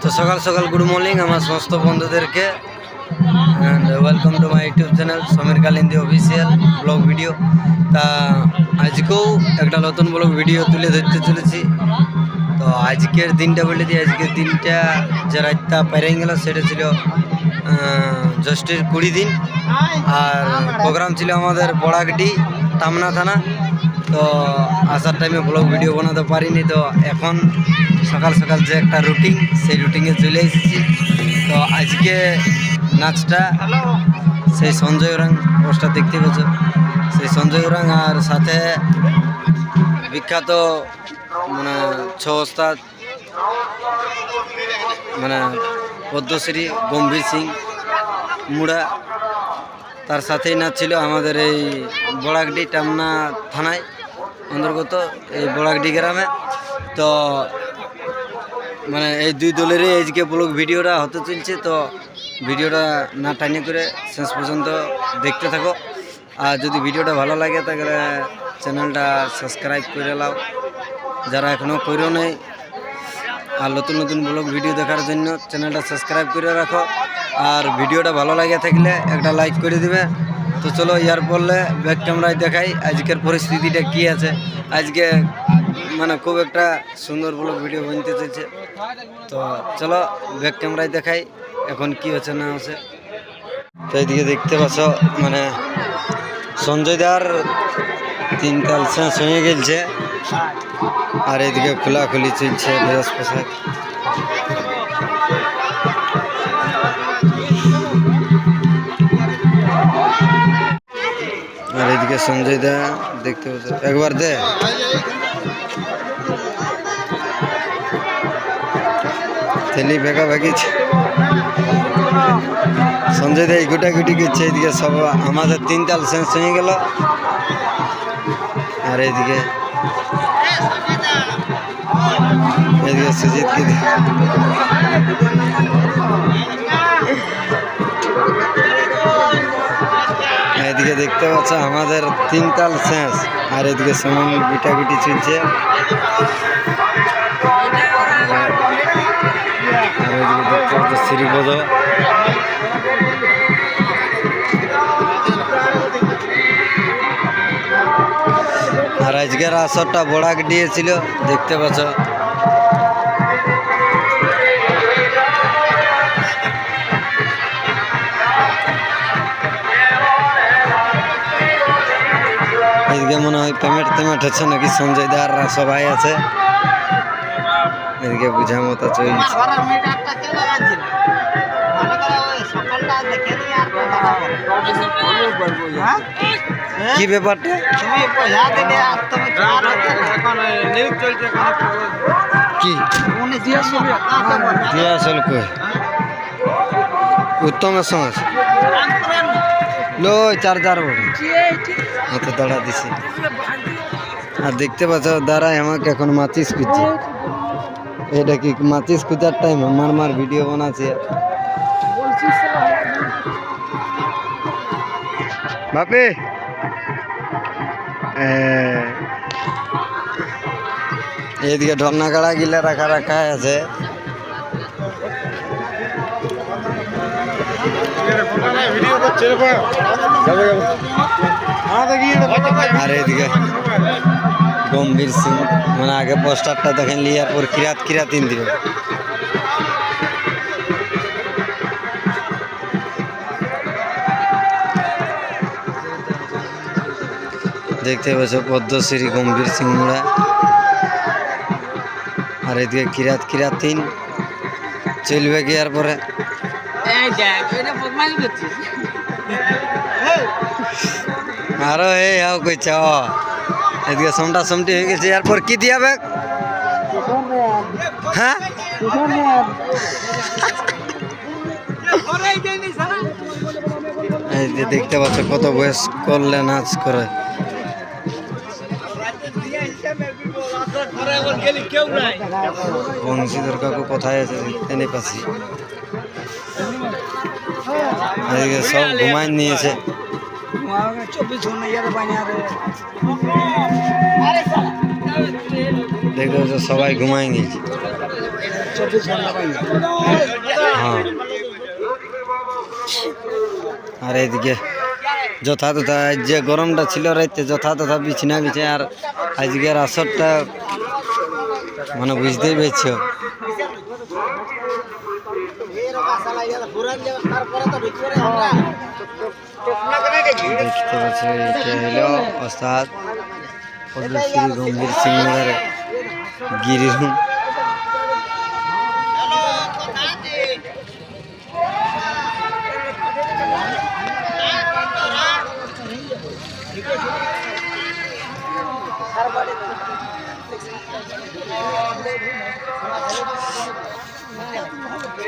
তো সকাল সকাল গুড মর্নিং আমার সমস্ত বন্ধুদেরকে welcome to my YouTube channel Samir Kalindi official vlog video তা, আজকেও একটা নতুন ব্লগ ভিডিও তুলে ধরতে চলেছি। তো আজকের দিনটা বলে দিই, আজকের দিনটা যে রাতটা পেরিয়ে গেল, সেটা ছিল জ্যৈষ্ঠের কুড়ি দিন। আর প্রোগ্রাম ছিল আমাদের বড়াগডি, তামনা থানা। তো আসার টাইমে ব্লগ ভিডিও বানাতে পারিনি, তো এখন সকাল সকাল যে একটা রুটিন সেই রুটিনে চলে এসেছি। তো আজকে নাচটা সেই সঞ্জয় ওরাং পোস্টার দেখতে পেয়েছ। সেই সঞ্জয় ওরাং আর সাথে বিখ্যাত মানে ছ মানে পদ্মশ্রী গম্ভীর সিং মুড়া, তার সাথেই নাচ ছিল আমাদের এই বড়াগডি টামনা থানায়। অন্তর্গত এই বড়াগডি গ্রামে। তো মানে এই দুই দলেরই আজকে ব্লগ ভিডিওটা হতে চলছে, তো ভিডিওটা না টাইনি করে শেষ পর্যন্ত দেখতে থাকো। আর যদি ভিডিওটা ভালো লাগে তাহলে চ্যানেলটা সাবস্ক্রাইব করে নাও যারা এখনও করেও নেই। আর নতুন নতুন ব্লগ ভিডিও দেখার জন্য চ্যানেলটা সাবস্ক্রাইব করে রাখো। আর ভিডিওটা ভালো লাগে থাকলে একটা লাইক করে দিবে। তো চলো ইয়ার পড়লে ব্যাক ক্যামেরায় দেখাই আজকের পরিস্থিতিটা কি আছে। আজকে মানে খুব একটা সুন্দর ব্লগ ভিডিও বানতে চলছে তো চলো ব্যাক ক্যামেরায় দেখাই এখন কি হচ্ছে না হচ্ছে। তো এইদিকে দেখতে পাচ্ছ মানে সঞ্জয় দার তিন কাল শেষ হয়ে গেছে আর এদিকে খোলাখুলি চলছে ড্রেস পোশাক। আর এদিকে সঞ্জয় দা দেখতে পাচ্ছ একবার দে। থেলি ভেগা ভেগিছে সঞ্জয় দা এই গুটাগুটি করছে, এদিকে সব আমাদের তিন তাল শেষ হয়ে গেল। আর এদিকে এদিকে সুজিত দেখতে পাচ্ছ, আমাদের তিন তাল শেষ। আর এদিকে সমান গুটাগুটি চলছে পাচ্ছ, শ্রীপদ। আর আজকের আসরটা বড়াক দিয়েছিল, দেখতে পাচ্ছ। মনে পেমেন্ট টেমেন্ট হচ্ছে নাকি সঞ্জয় দাররা সবাই আছে? এদিকে বুঝা মতো চলছে। কি ব্যাপারটা? কি দিয়ে আসল কই? উত্তমের সঙ্গে আছে। লো চার্জার বড় হাতে দাঁড়া দিছে। আর দেখতে পাচ্ছ দাঁড়া আমাকে এখন মাচিস খুঁজছে। এটা কি মাচিস খুঁজার টাইম আমার মার ভিডিও বানাচ্ছে। বাপে এদিকে ঢন্না কাড়া গিলে রাখা রাখা আছে। আর এদিকে গম্ভীর সিং মানে আগে পোস্টারটা দেখেন লিয়ার পর কিরাত কিরাত তিন দিবে দেখতে পাচ্ছ পদ্মশ্রী গম্ভীর সিং মুড়া আর এদিকে কিরাত কিরাত তিন চলবে কি আর পরে আরও হে হাও কইছ এদিকে সমটা সমটি হয়ে গেছে, এরপর কি দিয়াবে হ্যাঁ? এই দেখতে পাচ্ছ কত বয়স করলে নাচ করে। বংশীধর কাকু কোথায় আছে এনে পাচ্ছি। সব ঘুমাই নিয়েছে। সবাই ঘুমাই নিয়েছে চব্বিশ ঘণ্টা হ্যাঁ আর এইদিকে যথা তথা আজ যে গরমটা ছিল রাইতে যথা তথা বিছনা বিছে আর আজকের আসরটা মানে বুঝতেই পেরেছ দেখতে পাচ্ছ এটা হলো ওস্তাদ পদ্মশ্রী গম্ভীর সিংহের গিরিরুম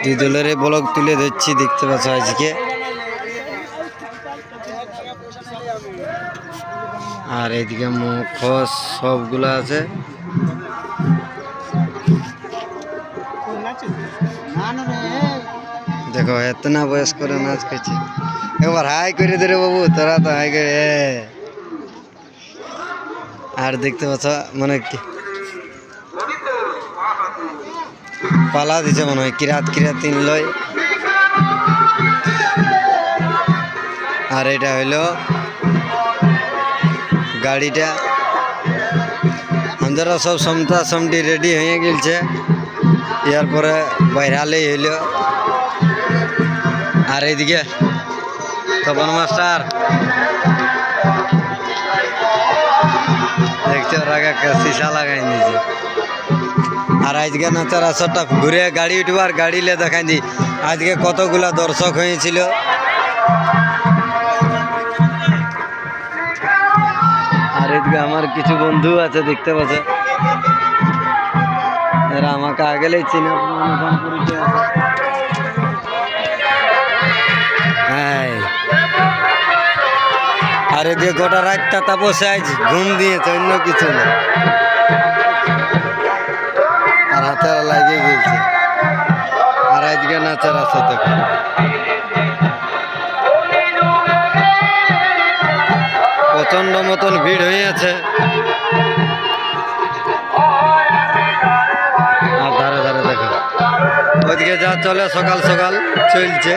দুই দলের ব্লক তুলে ধরছি, দেখতে পাচ্ছ আজকে। আর এদিকে মুখোশ সবগুলো আছে। দেখো, এতনা বয়স করে নাচ করছে। একবার হাই করে দে রে বাবু, তোরা তো হাই করে আর দেখতে পাচ্ছ মানে কি পালা দিছে মনে হয়, কিরাত কিরাত তিন লয়। আর এটা হইল গাড়িটা। আমরা সব সমতা সমটি রেডি হয়ে গেছে ইয়ার পরে বাইরালেই হইল। আর এইদিকে তপন মাস্টার। দেখছ ওর আগে সীসা লাগাই দিয়েছে। আর আজকে নাচার আসরটা ঘুরে গাড়ি উঠবার গাড়ি লে দেখাই দি। আজকে কতগুলা দর্শক হয়েছিল। এদিকে আমার কিছু বন্ধু আছে, দেখতে পাচ্ছে এরা আমাকে আগেলেই চিনে পরিচয় আছে হ্যাঁ আর এদিকে গোটা রাতটা তা বসে আজ ঘুম দিয়েছে, অন্য কিছু না। আর হাতে লাগিয়ে গেছে। আর আজকে নাচার আছে দেখো প্রচণ্ড মতন ভিড় হয়ে আছে আর ধারে ধারে দেখো। ওইদিকে যা চলে, সকাল সকাল চলছে।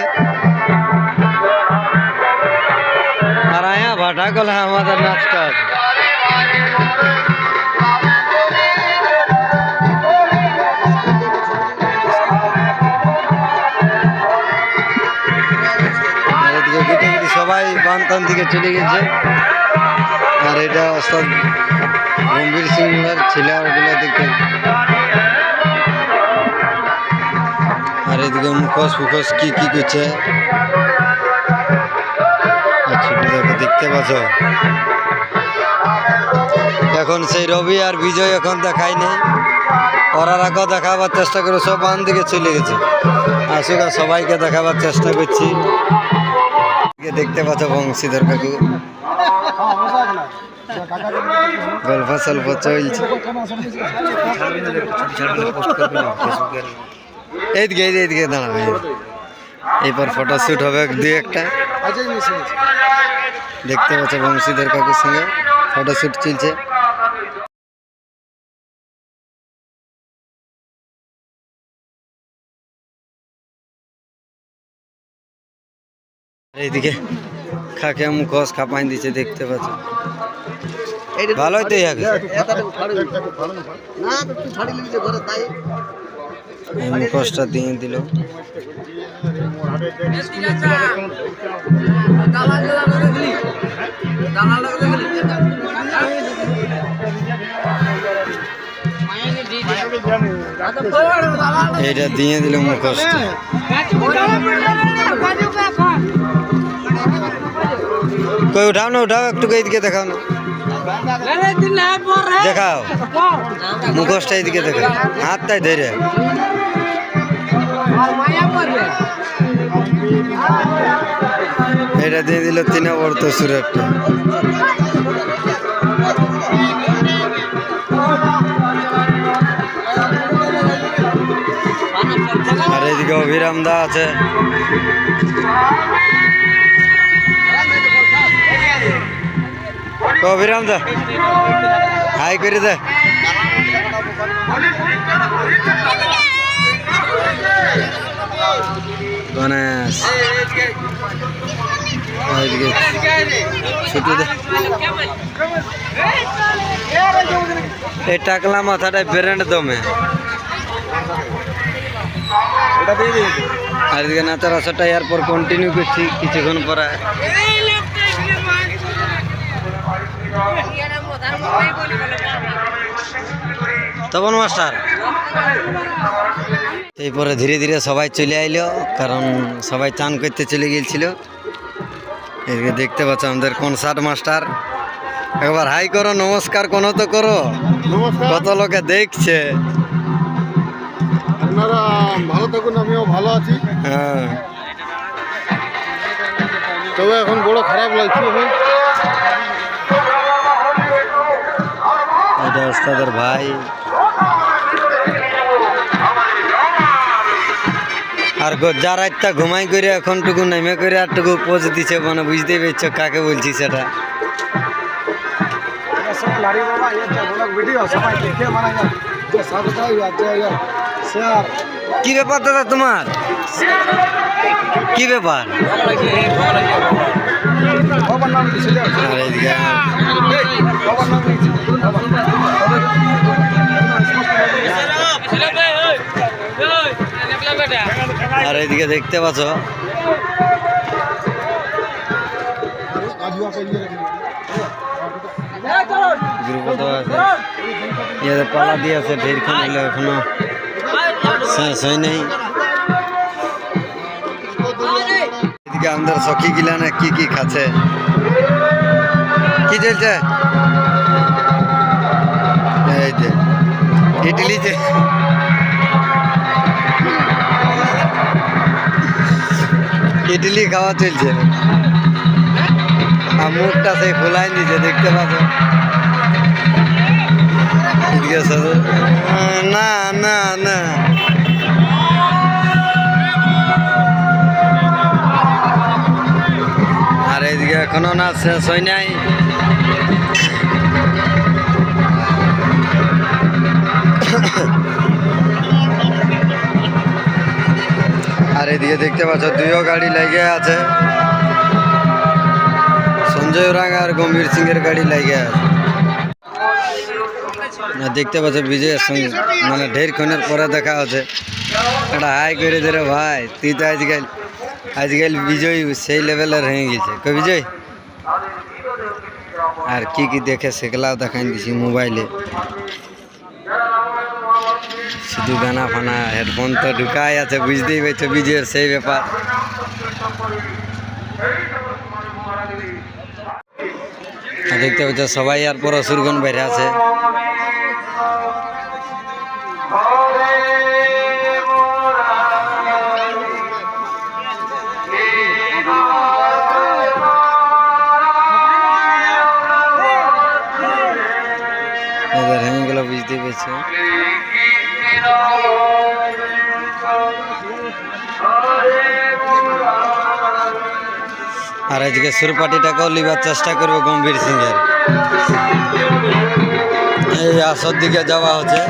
আর আয়া ভাটা গলা আমাদের নাচটা আছে সবাই বানতান দিকে চলে গেছে। আর এটা ওস্তাদ গম্ভীর সিংহের ছেলে ওগুলো দেখতে আর এদিকে মুখোশ ফুখোশ কি কি করছে? দেখতে পাচ্ছ। এখন সেই রবি আর বিজয় এখন দেখাই নেই। ওরা রাখো দেখাবার চেষ্টা করে সব বান দিকে চলে গেছে। আসুক আর সবাইকে দেখাবার চেষ্টা করছি। দেখতে পাচ্ছ বংশীধর কাকু। গল্প সল্প চলছে। এইদিকে এইদিকে দাঁড়াবে এরপর ফটো শ্যুট হবে দুই একটা। দেখতে পাচ্ছ বংশীধর কাকুর সঙ্গে ফটো শ্যুট চলছে। এইদিকে। খাকে মুখোশ খাপাই দিচ্ছে দেখতে পাচ্ছ ভালোই তো ইয়াকে মুখোশটা দিয়ে দিল। এটা দিয়ে দিল মুখোশটা কই উঠাও না, উঠাও, একটু এইদিকে দেখাও না। দেখাও। মুখোশটা এইদিকে দেখাও হাতটাই ধরে। এটা দিয়ে দিল তিন বর্ত সুরেরটা। আর এদিকে অভিরাম দা আছে। অভিরাম দা হাই করে দে। এই টাকলা মাথাটা ব্রেন্ড দমে। আর এদিকে নাচার আসাটা এরপর কন্টিনিউ করছি, কিছুক্ষণ পরে। তপন মাস্টার। এরপরে ধীরে ধীরে সবাই চলে আইলো কারণ সবাই চান করতে চলে গিয়েছিল। এদিকে দেখতে পাচ্ছ আমাদের কনসার্ট মাস্টার। একবার হাই করো নমস্কার কোনো তো করো। কত লোকে দেখছে। আপনারা ভালো থাকুন আমিও ভালো আছি। হ্যাঁ। তবে এখন বড় খারাপ লাগছে। ওস্তাদের ভাই। আর যার একটা ঘুমাই করে এখনটুকু নেমে করে আরটুকু পোজ দিছে মানে বুঝতেই পেরেছ কাকে বলছি সেটা। কি ব্যাপার দাদা তোমার? কি ব্যাপার? বাবার নাম আর এদিকে দেখতে পাচ্ছ। পালা দিয়ে আছে ঢেরক্ষণ হলো এখনও। শেষ হয় নাই। এদিকে আমাদের সখী গিলা না কি কি খাচ্ছে? কি চলছে? এই যে, ইডলি ইডলি খাওয়া চলছে। আর মুখটা সেই খোলাই দিছে দেখতে পাচ্ছ? না না না। আর এইদিকে এখনও না শেষ হয় নাই। এদিকে দেখতে পাচ্ছ, দুইও গাড়ি লেগে আছে। সঞ্জয় রাং আর গম্ভীর সিং এর গাড়ি লাগে আছে। দেখতে পাচ্ছ বিজয়ের সঙ্গে মানে ঢের ক্ষণের পরে দেখা হচ্ছে। একটা হাই করে দে রে ভাই, তুই তো আজকাল আজকাল বিজয় সেই লেভেলের হয়ে গেছে। কে বিজয়? আর কি কি দেখে সেগুলাও দেখাই দিছি মোবাইলে। শুধু গানা ফানা হেডফোন তো ঢুকাই আছে, বুঝতেই পারছ বিজয়ের সেই ব্যাপার। দেখতে পাচ্ছ, সবাই আর পর সুরগন বেড়ে আছে। বুঝতেই পারছ। আর আজকে সুরপাটিটাকেও লিবার চেষ্টা করবে গম্ভীর সিং এর এই আসর দিকে যাওয়া হচ্ছে।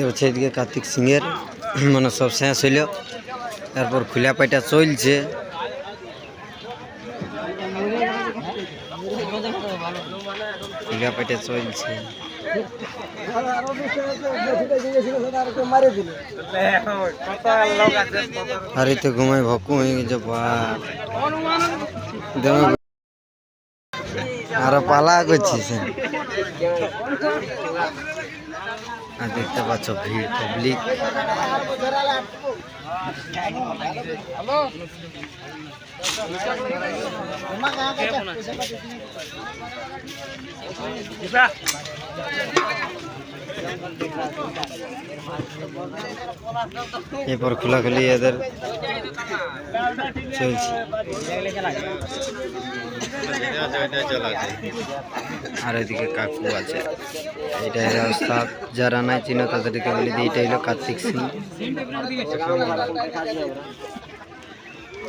দেখতে পাচ্ছি এদিকে কার্তিক সিংয়ের মানে সব শেষ হইল। তারপর খুলা পাইটা চলছে। খুলা পাইটা চলছে। আরও ঘুমাই ভক্কু হয়ে আরও পালা করছিস। আর দেখতে পাচ্ছ ভিড় পাবলিক এরপর খোলাখুলি এদের চলছে। আর এদিকে কাকু আছে। এটা হলো ওস্তাদ যারা নাই, চিনো তাদেরকে বলে দিই এটা হলো কার্তিক সিং।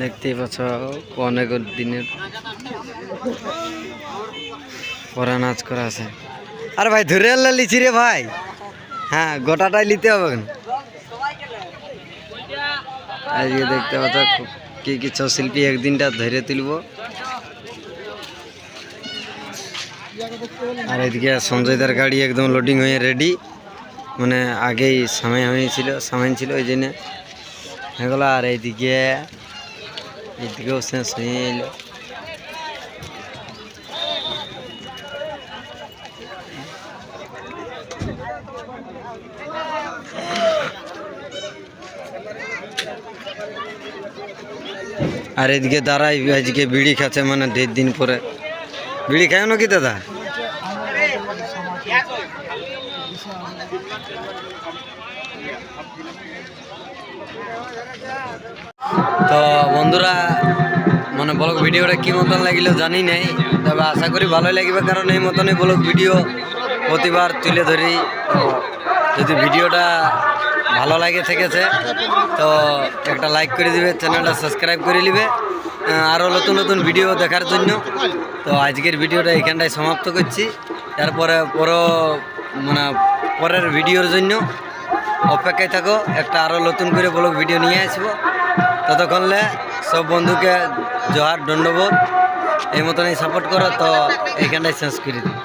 দেখতেই পাচ্ছ অনেক দিনের পরে নাচ করা আছে। আরে ভাই ধরে আল্লাহ লিচি রে ভাই। হ্যাঁ গোটাটাই নিতে হবে আজকে দেখতে পাচ্ছ কি কি ছৌ শিল্পী একদিনটা ধরে তুলব। আর এদিকে সঞ্জয়দার গাড়ি একদম লোডিং হয়ে রেডি মানে আগেই সামাই হয়েছিল, সামাইন ছিল ওই জন্য। এগুলো আর এইদিকে এদিকেও শেষ হয়ে এলো। আর এদিকে দাঁড়াই, আজকে বিড়ি খাচ্ছে মানে দেড় দিন পরে। বিড়ি খায় নাকি দাদা? তো বন্ধুরা মানে ব্লগ ভিডিওটা কি মতন লাগিল জানি নাই, তবে আশা করি ভালোই লাগবে, কারণ এই মতনই ব্লগ ভিডিও প্রতিবার তুলে ধরি। যদি ভিডিওটা ভালো লাগে, থেকেছে, তো একটা লাইক করে দিবে চ্যানেলটা সাবস্ক্রাইব করে নিবে। আরও নতুন নতুন ভিডিও দেখার জন্য। তো আজকের ভিডিওটা এখানটায় সমাপ্ত করছি। তারপরে পর মানে পরের ভিডিওর জন্য অপেক্ষায় থাকো। একটা আরও নতুন করে ব্লগ ভিডিও নিয়ে আসব। ততক্ষণলে সব বন্ধুকে জোহার দণ্ডবোধ এই মতনই সাপোর্ট করো, তো এখানটায় শেষ করে দিই।